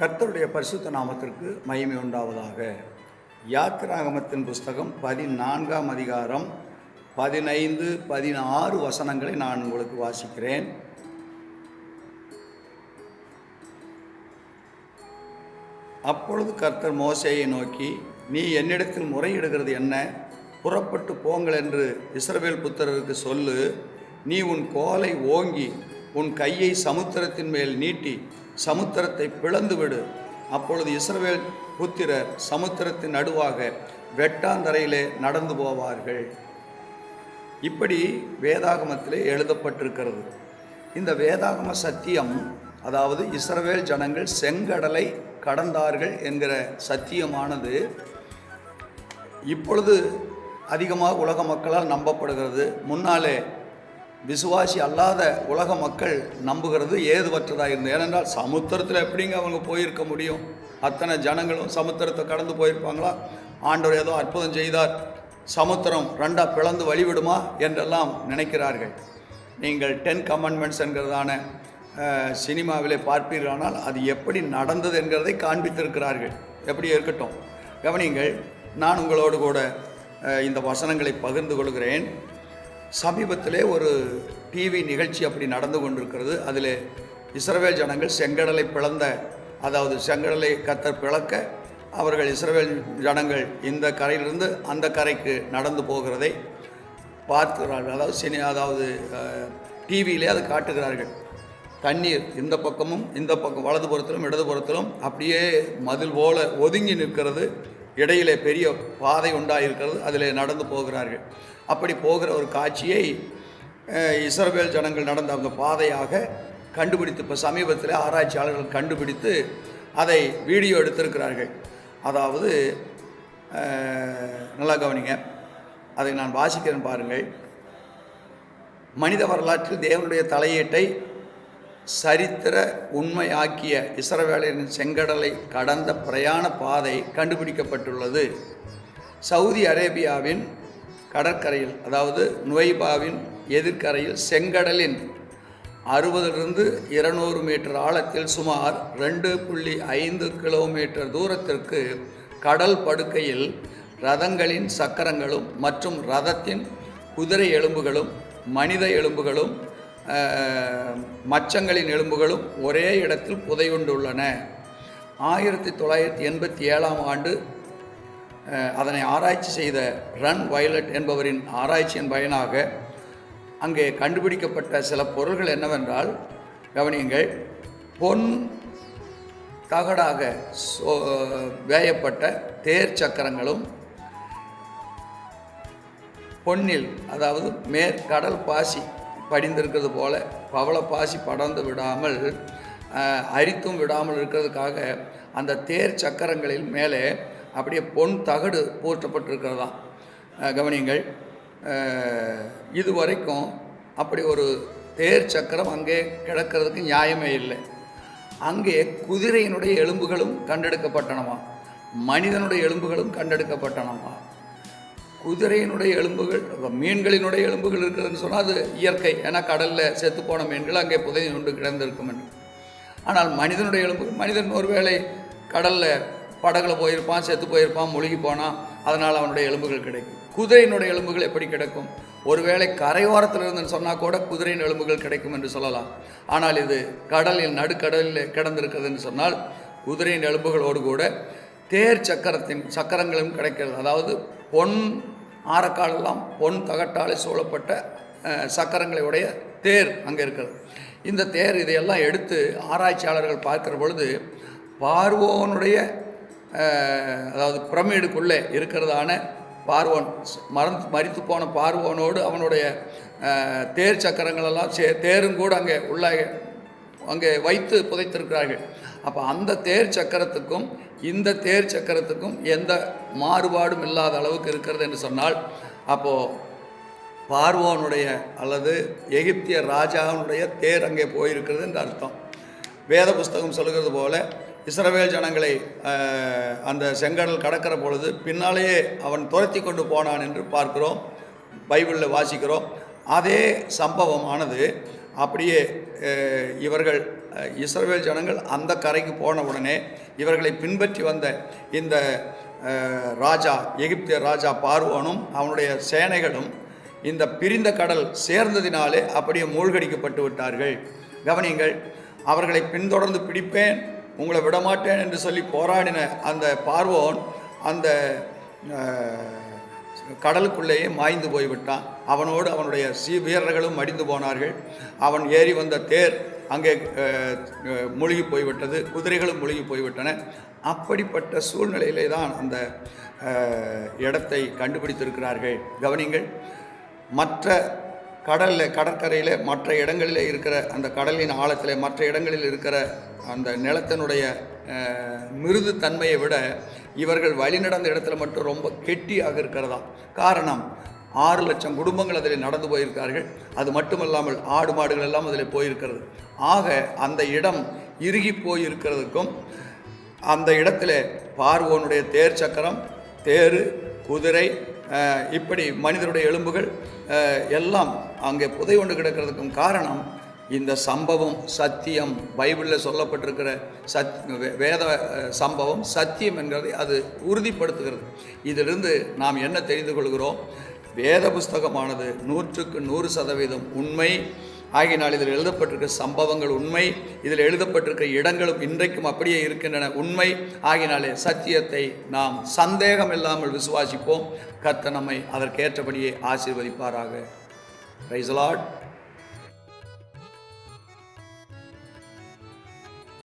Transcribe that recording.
கர்த்தருடைய பரிசுத்த நாமத்திற்கு மகிமை உண்டாவதாக. யாத்திராகமத்தின் புஸ்தகம் பதினான்காம் அதிகாரம் பதினைந்து பதினாறு வசனங்களை நான் உங்களுக்கு வாசிக்கிறேன். அப்பொழுது கர்த்தர் மோசேயை நோக்கி நீ என்னிடத்தில் முறையிடுகிறது என்ன? புறப்பட்டு போங்கள் என்று இஸ்ரவேல் புத்திரருக்கு சொல்லு. நீ உன் கோலை ஓங்கி உன் கையை சமுத்திரத்தின் மேல் நீட்டி சமுத்திரத்தை பிளந்து விடு அப்பொழுது இஸ்ரவேல் புத்திரர் சமுத்திரத்தின் நடுவாக வெட்டாந்தரையிலே நடந்து போவார்கள். இப்படி வேதாகமத்திலே எழுதப்பட்டிருக்கிறது. இந்த வேதாகம சத்தியம் அதாவது இஸ்ரவேல் ஜனங்கள் செங்கடலை கடந்தார்கள் என்கிற சத்தியமானது இப்பொழுது அதிகமாக உலக மக்களால் நம்பப்படுகிறது. முன்னாலே விசுவாசி அல்லாத உலக மக்கள் நம்புகிறது ஏதுவற்றதாக இருந்தது? ஏனென்றால் சமுத்திரத்தில் எப்படிங்க அவங்க போயிருக்க முடியும்? அத்தனை ஜனங்களும் சமுத்திரத்தை கடந்து போயிருப்பாங்களா? ஆண்டவர் ஏதோ அற்புதம் செய்தார். சமுத்திரம் ரெண்டாக பிளந்து வழிவிடுமா என்றெல்லாம் நினைக்கிறார்கள். நீங்கள் டென் கமெண்ட்மெண்ட்ஸ் என்கிறதான சினிமாவிலே பார்ப்பீர்களானால் அது எப்படி நடந்தது என்கிறதை காண்பித்திருக்கிறார்கள். எப்படி இருக்கட்டும். கவனிங்கள் நான் உங்களோடு கூட இந்த வசனங்களை பகிர்ந்து கொள்கிறேன். சமீபத்திலே ஒரு டிவி நிகழ்ச்சி அப்படி நடந்து கொண்டிருக்கிறது. அதில் இஸ்ரவேல் ஜனங்கள் செங்கடலை பிளந்த அதாவது செங்கடலை கத்தர் பிளக்க அவர்கள் இஸ்ரவேல் ஜனங்கள் இந்த கரையிலிருந்து அந்த கரைக்கு நடந்து போகிறதை பார்க்கிறார்கள். அதாவது சினி அதாவது டிவியிலே அது காட்டுகிறார்கள். தண்ணீர் இந்த பக்கமும் இந்த பக்கம் வலதுபுறத்திலும் இடதுபுறத்திலும் அப்படியே மதில் போல ஒதுங்கி நிற்கிறது. இடையிலே பெரிய பாதை உண்டாயிருக்கிறது அதில் நடந்து போகிறார்கள். அப்படி போகிற ஒரு காட்சியை இஸ்ரவேல் ஜனங்கள் நடந்த அந்த பாதையாக கண்டுபிடித்து இப்போ சமீபத்தில் ஆராய்ச்சியாளர்கள் கண்டுபிடித்து அதை வீடியோ எடுத்திருக்கிறார்கள். அதாவது நல்லா கவனிங்க. அதை நான் வாசிக்கிறேன் பாருங்கள். மனித வரலாற்றில் தேவனுடைய தலையீட்டை சரித்திர உண்மையாக்கிய இஸ்ரவேலரின் செங்கடலை கடந்த பிரயாண பாதை கண்டுபிடிக்கப்பட்டுள்ளது. சவுதி அரேபியாவின் கடற்கரையில் அதாவது நுவைபாவின் எதிர்க்கரையில் செங்கடலின் அறுபதிலிருந்து இருநூறு மீட்டர் ஆழத்தில் சுமார் ரெண்டு புள்ளி ஐந்து கிலோமீட்டர் தூரத்திற்கு கடல் படுக்கையில் ரதங்களின் சக்கரங்களும் மற்றும் ரதத்தின் குதிரை எலும்புகளும் மனித எலும்புகளும் மச்சங்களின் எலும்புகளும் ஒரே இடத்தில் புதையுண்டுள்ளன ஆயிரத்தி தொள்ளாயிரத்தி எண்பத்தி ஏழாம் ஆண்டு அதனை ஆராய்ச்சி செய்த ரன் வயலட் என்பவரின் ஆராய்ச்சியின் பயனாக அங்கே கண்டுபிடிக்கப்பட்ட சில பொருள்கள் என்னவென்றால் கவனியுங்கள் பொன் தகடாக சோ- வேயப்பட்ட தேர் சக்கரங்களும் பொன்னில் அதாவது மேற்கடல் பாசி படிந்திருக்கிறது போல பவள பாசி படர்ந்து விடாமல் அரித்தும் விடாமல் இருக்கிறதுக்காக அந்த தேர் சக்கரங்களில் மேலே அப்படியே பொன் தகடு போற்றப்பட்டிருக்கிறதாம் கவனியங்கள். இது வரைக்கும் இதுவரைக்கும் அப்படி ஒரு தேர் சக்கரம் அங்கே கிடக்கிறதுக்கு நியாயமே இல்லை. அங்கே குதிரையினுடைய எலும்புகளும் கண்டெடுக்கப்பட்டனவா? மனிதனுடைய எலும்புகளும் கண்டெடுக்கப்பட்டனவாம் குதிரையினுடைய எலும்புகள் மீன்களினுடைய எலும்புகள் இருக்கிறதுன்னு சொன்னால் அது இயற்கை. ஏன்னா கடலில் செத்துப்போன மீன்கள் அங்கே புதைந்து கொண்டு கிடந்திருக்கும் என்று. ஆனால் மனிதனுடைய எலும்புகள் மனிதன் ஒருவேளை கடலில் படகுல போயிருப்பான் செத்து போயிருப்பான் முழுகி போனான் அதனால் அவனுடைய எலும்புகள் கிடைக்கும். குதிரையினுடைய எலும்புகள் எப்படி கிடைக்கும்? ஒருவேளை கரையோரத்தில் இருந்துன்னு சொன்னால் கூட குதிரையின் எலும்புகள் கிடைக்கும் என்று சொல்லலாம். ஆனால் இது கடலில் நடுக்கடலில் கிடந்திருக்கிறதுன்னு சொன்னால் குதிரையின் எலும்புகளோடு கூட தேர் சக்கரத்தின் சக்கரங்களும் கிடைக்கிறது. அதாவது பொன் ஆரக்காலெல்லாம் பொன் தகட்டாலே சூழப்பட்ட சக்கரங்களை உடைய தேர் அங்கே இருக்கிறது. இந்த தேர் இதையெல்லாம் எடுத்து ஆராய்ச்சியாளர்கள் பார்க்கிற பொழுது பார்வோனுடைய அதாவது பிரமிடுக்குள்ளே இருக்கிறதான பார்வோன் மறந்து மறித்து போன பார்வோனோடு அவனுடைய தேர் சக்கரங்களெல்லாம் சே தேரும் கூட அங்கே உள்ள அங்கே வைத்து புதைத்திருக்கிறார்கள். அப்போ அந்த தேர் சக்கரத்துக்கும் இந்த தேர் சக்கரத்துக்கும் எந்த மாறுபாடும் இல்லாத அளவுக்கு இருக்கிறது என்று சொன்னால் அப்போது பார்வோனுடைய அல்லது எகிப்திய ராஜாவினுடைய தேர் அங்கே போயிருக்கிறது என்று அர்த்தம். வேத புஸ்தகம் சொல்லுகிறது போல இஸ்ரவேல் ஜனங்களை அந்த செங்கடல் கடக்கிற பொழுது பின்னாலேயே அவன் துரத்தி கொண்டு போனான் என்று பார்க்கிறோம் பைபிளில் வாசிக்கிறோம். அதே சம்பவமானது அப்படியே இவர்கள் இஸ்ரவேல் ஜனங்கள் அந்த கரைக்கு போன உடனே இவர்களை பின்பற்றி வந்த இந்த ராஜா எகிப்திய ராஜா பார்வோனும் அவனுடைய சேனைகளும் இந்த பிரிந்த கடல் சேர்ந்ததினாலே அப்படியே மூழ்கடிக்கப்பட்டு விட்டார்கள். கவனியுங்கள் அவர்களை பின்தொடர்ந்து பிடிப்பேன் உங்களை விடமாட்டேன் என்று சொல்லி போராடின அந்த பார்வோன் அந்த கடலுக்குள்ளேயே மாய்ந்து போய்விட்டான். அவனோடு அவனுடைய சீ வீரர்களும் மடிந்து போனார்கள். அவன் ஏறி வந்த தேர் அங்கே மூழ்கி போய்விட்டது குதிரைகளும் மூழ்கி போய்விட்டன. அப்படிப்பட்ட சூழ்நிலையிலே தான் அந்த இடத்தை கண்டுபிடித்திருக்கிறார்கள். கவனிங்கள் மற்ற கடலில் கடற்கரையில் மற்ற இடங்களில் இருக்கிற அந்த கடலின் ஆழத்தில் மற்ற இடங்களில் இருக்கிற அந்த நிலத்தினுடைய மிருது தன்மையை விட இவர்கள் வழிநடந்த இடத்துல மட்டும் ரொம்ப கெட்டியாக இருக்கிறதா? காரணம் ஆறு லட்சம் குடும்பங்கள் அதில் நடந்து போயிருக்கார்கள். அது மட்டுமல்லாமல் ஆடு மாடுகள் எல்லாம் அதில் போயிருக்கிறது. ஆக அந்த இடம் இறுகி போயிருக்கிறதுக்கும் அந்த இடத்துல பார்வோனுடைய தேர் சக்கரம் தேர் குதிரை இப்படி மனிதருடைய எலும்புகள் எல்லாம் அங்கே புதை கொண்டு கிடக்கிறதுக்கும் காரணம் இந்த சம்பவம் சத்தியம் பைபிளில் சொல்லப்பட்டிருக்கிற சத் வே- வேத சம்பவம் சத்தியம் என்கிறதை அது உறுதிப்படுத்துகிறது. இதிலிருந்து நாம் என்ன தெரிந்து கொள்கிறோம்? வேத புஸ்தகமானது நூற்றுக்கு நூறு சதவீதம் உண்மை. ஆகினால் இதில் எழுதப்பட்டிருக்கிற சம்பவங்கள் உண்மை. இதில் எழுதப்பட்டிருக்கிற இடங்களும் இன்றைக்கும் அப்படியே இருக்கின்றன உண்மை. ஆகினாலே சத்தியத்தை நாம் சந்தேகம் இல்லாமல் விசுவாசிப்போம். கத்த நம்மை அதற்கேற்றபடியே ஆசீர்வதிப்பாராக. ரைஸ்லாட்